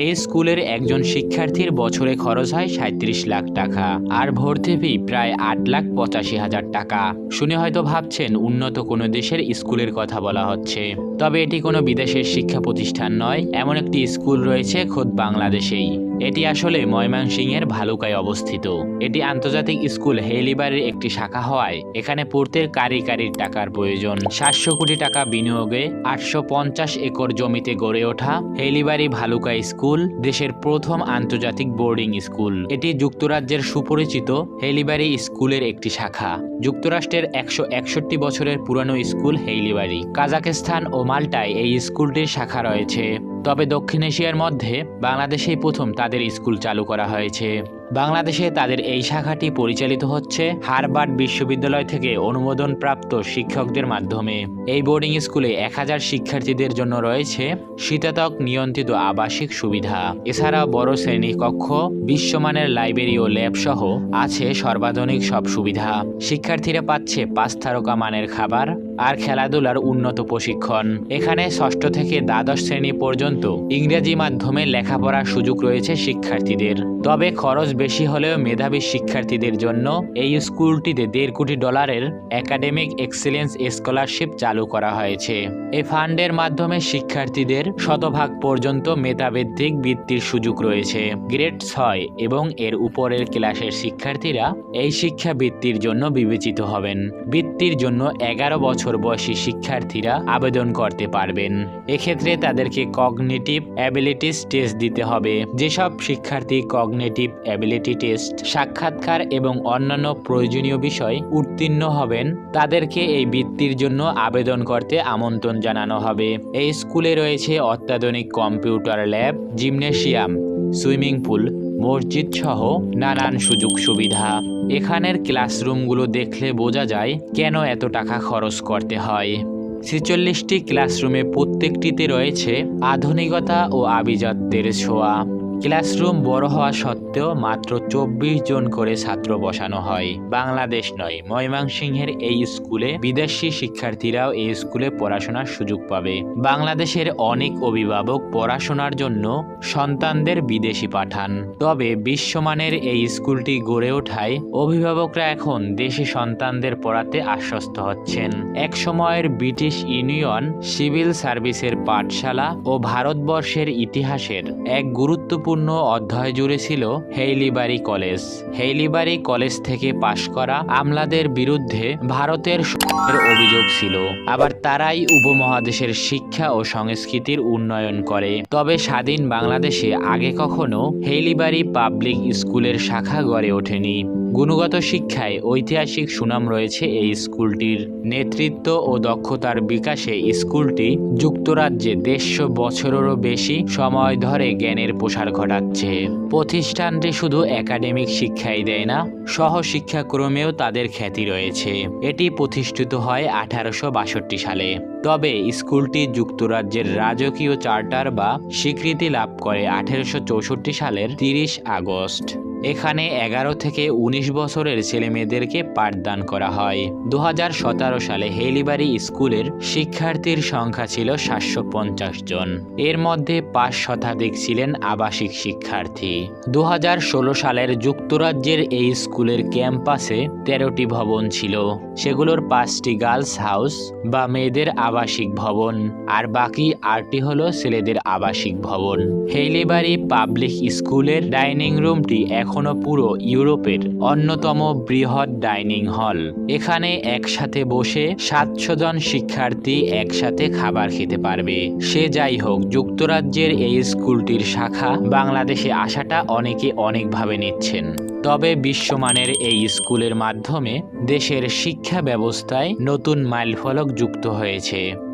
এই স্কুলের একজন শিক্ষার্থীর বছরে খরচ হয় সাঁত্রিশ লাখ টাকা, আর ভর্তি ফি প্রায় আট লাখ পঁচাশি হাজার টাকা। শুনে হয়তো ভাবছেন, উন্নত কোনো দেশের স্কুলের কথা বলা হচ্ছে। তবে এটি কোনো বিদেশের শিক্ষা প্রতিষ্ঠান নয়, এমন একটি স্কুল রয়েছে খোদ বাংলাদেশেই। এটি আসলে ময়মনসিংহের ভালুকায় অবস্থিত। এটি আন্তর্জাতিক স্কুল হেলিবারের একটি শাখা হওয়ায় এখানে পড়তে কারি কারির টাকার প্রয়োজন। সাতশো কোটি টাকা বিনিয়োগে আটশো পঞ্চাশ একর জমিতে গড়ে ওঠা হেলিবারি ভালুকা স্কুল দেশের প্রথম আন্তর্জাতিক বোর্ডিং স্কুল। এটি যুক্তরাজ্যের সুপরিচিত হেলিবারি স্কুলের একটি শাখা। যুক্তরাষ্ট্রের একশো একষট্টি বছরের পুরানো স্কুল হেইলিবারি কাজাকিস্তান ও মাল্টায় এই স্কুলটির শাখা রয়েছে। তবে দক্ষিণ এশিয়ার মধ্যে বাংলাদেশেই প্রথম তাদের স্কুল চালু করা হয়েছে। বাংলাদেশে তাদের এই শাখাটি পরিচালিত হচ্ছে হারবার্ড বিশ্ববিদ্যালয় থেকে অনুমোদনপ্রাপ্ত শিক্ষকদের মাধ্যমে। এই বোর্ডিং স্কুলে এক হাজার শিক্ষার্থীদের জন্য রয়েছে শীতাতক নিয়ন্ত্রিত আবাসিক সুবিধা। এছাড়া বড় শ্রেণি কক্ষ, বিশ্বমানের লাইব্রেরি ও ল্যাব সহ আছে সর্বাধুনিক সব সুবিধা। শিক্ষার্থীরা পাচ্ছে পাঁচ তারকা মানের খাবার আর খেলাধুলার উন্নত প্রশিক্ষণ। এখানে ষষ্ঠ থেকে দ্বাদশ শ্রেণি পর্যন্ত ইংরেজি মাধ্যমে লেখাপড়ার সুযোগ রয়েছে শিক্ষার্থীদের। তবে খরচ বেশি হলেও মেধাবী শিক্ষার্থীদের জন্য এই স্কুলটিতে দেড় কোটি ডলারের একাডেমিক এক্সেলেন্স স্কলারশিপ চালু করা হয়েছে। এ ফান্ডের মাধ্যমে শিক্ষার্থীদের শতভাগ পর্যন্ত মেধাভিত্তিক বৃত্তির সুযোগ রয়েছে। গ্রেড ছয় এবং এর উপরের ক্লাসের শিক্ষার্থীরা এই শিক্ষা বৃত্তির জন্য বিবেচিত হবেন। বৃত্তির জন্য এগারো বছর বয়সী শিক্ষার্থীরা আবেদন করতে পারবেন। এক্ষেত্রে তাদেরকে কগনিটিভ অ্যাবিলিটিস টেস্ট দিতে হবে। যেসব শিক্ষার্থী কগনিটিভ অ্যাবিলিটি টেস্ট সাক্ষাৎকার এবং অন্যান্য প্রয়োজনীয় বিষয় উত্তীর্ণ হবেন, তাদেরকে এই বৃত্তির জন্য আবেদন করতে আমন্ত্রণ জানানো হবে। এই স্কুলে রয়েছে অত্যাধুনিক computer lab, gymnasium, swimming pool মসজিদ সহ নানান সুযোগ সুবিধা। এখানের ক্লাসরুমগুলো দেখলে বোঝা যায় কেন এত টাকা খরচ করতে হয়। ছেচল্লিশটি ক্লাসরুমে প্রত্যেকটিতে রয়েছে আধুনিকতা ও আভিজাত্যের ছোঁয়া। ক্লাসরুম বড় হওয়া সত্ত্বেও মাত্র চব্বিশ জন করে ছাত্র বসানো হয়। বাংলাদেশ নয়, ময়মনসিংহের এই স্কুলে বিদেশি শিক্ষার্থীরাও এই স্কুলে পড়াশোনার সুযোগ পাবে। বাংলাদেশের অনেক অভিভাবক পড়াশোনার জন্য সন্তানদের বিদেশি পাঠান। তবে বিশ্বমানের এই স্কুলটি গড়ে ওঠায় অভিভাবকরা এখন দেশি সন্তানদের পড়াতে আশ্বস্ত হচ্ছেন। এক সময়ের ব্রিটিশ ইউনিয়ন সিভিল সার্ভিসের পাঠশালা ও ভারতবর্ষের ইতিহাসের এক গুরুত্বপূর্ণ অধ্যায় জুড়ে ছিল হেইলিবারি কলেজ। হেইলিবারি কলেজ থেকে পাশ করা আমলাদের বিরুদ্ধে ভারতের অভিযোগ ছিল। আবার তারাই উপমহাদেশের শিক্ষা ও সংস্কৃতির উন্নয়ন করে। তবে স্বাধীন বাংলাদেশে আগে কখনো হেইলিবারি পাবলিক স্কুলের শাখা গড়ে ওঠেনি। গুণগত শিক্ষায় ঐতিহাসিক সুনাম রয়েছে এই স্কুলটির। নেতৃত্ব ও দক্ষতার বিকাশে স্কুলটি যুক্তরাজ্যে দেড়শো বছরেরও বেশি সময় ধরে জ্ঞানের প্রসার ঘটাচ্ছে। প্রতিষ্ঠানটি শুধু একাডেমিক শিক্ষাই দেয় না, সহশিক্ষাক্রমেও তাদের খ্যাতি রয়েছে। এটি প্রতিষ্ঠিত হয় আঠারোশো বাষট্টি সালে। তবে স্কুলটি যুক্তরাজ্যের রাজকীয় চার্টার বা স্বীকৃতি লাভ করে আঠারোশো সালের তিরিশ আগস্ট। এখানে এগারো থেকে ১৯ বছরের ছেলেমেয়েদেরকে পাঠদান করা হয়। দু হাজার সতেরো সালে হেলিবারি স্কুলের শিক্ষার্থীর সংখ্যা ছিল সাতশো পঞ্চাশ জন। এর মধ্যে পাঁচ শতাধিক ছিলেন আবাসিক শিক্ষার্থী। দু হাজার ষোলো সালের যুক্তরাজ্যের এই স্কুলের ক্যাম্পাসে তেরোটি ভবন ছিল। সেগুলোর পাঁচটি গার্লস হাউস বা মেয়েদের আবাসিক ভবন। আর বাকি আটটি হলো ছেলেদের আবাসিক ভবন। হেইলিবারি পাবলিক স্কুলের ডাইনিং রুমটি এখনও পুরো ইউরোপের অন্যতম বৃহৎ ডাইনিং হল। এখানে একসাথে বসে সাতশো জন শিক্ষার্থী একসাথে খাবার খেতে পারবে। সে যাই হোক, যুক্তরাজ্যের এই স্কুলটির শাখা বাংলাদেশে আসাটা অনেকে অনেকভাবে নিচ্ছেন। তবে বিশ্বমানের এই স্কুলের মাধ্যমে দেশের শিক্ষা ব্যবস্থায় নতুন মাইলফলক যুক্ত হয়েছে।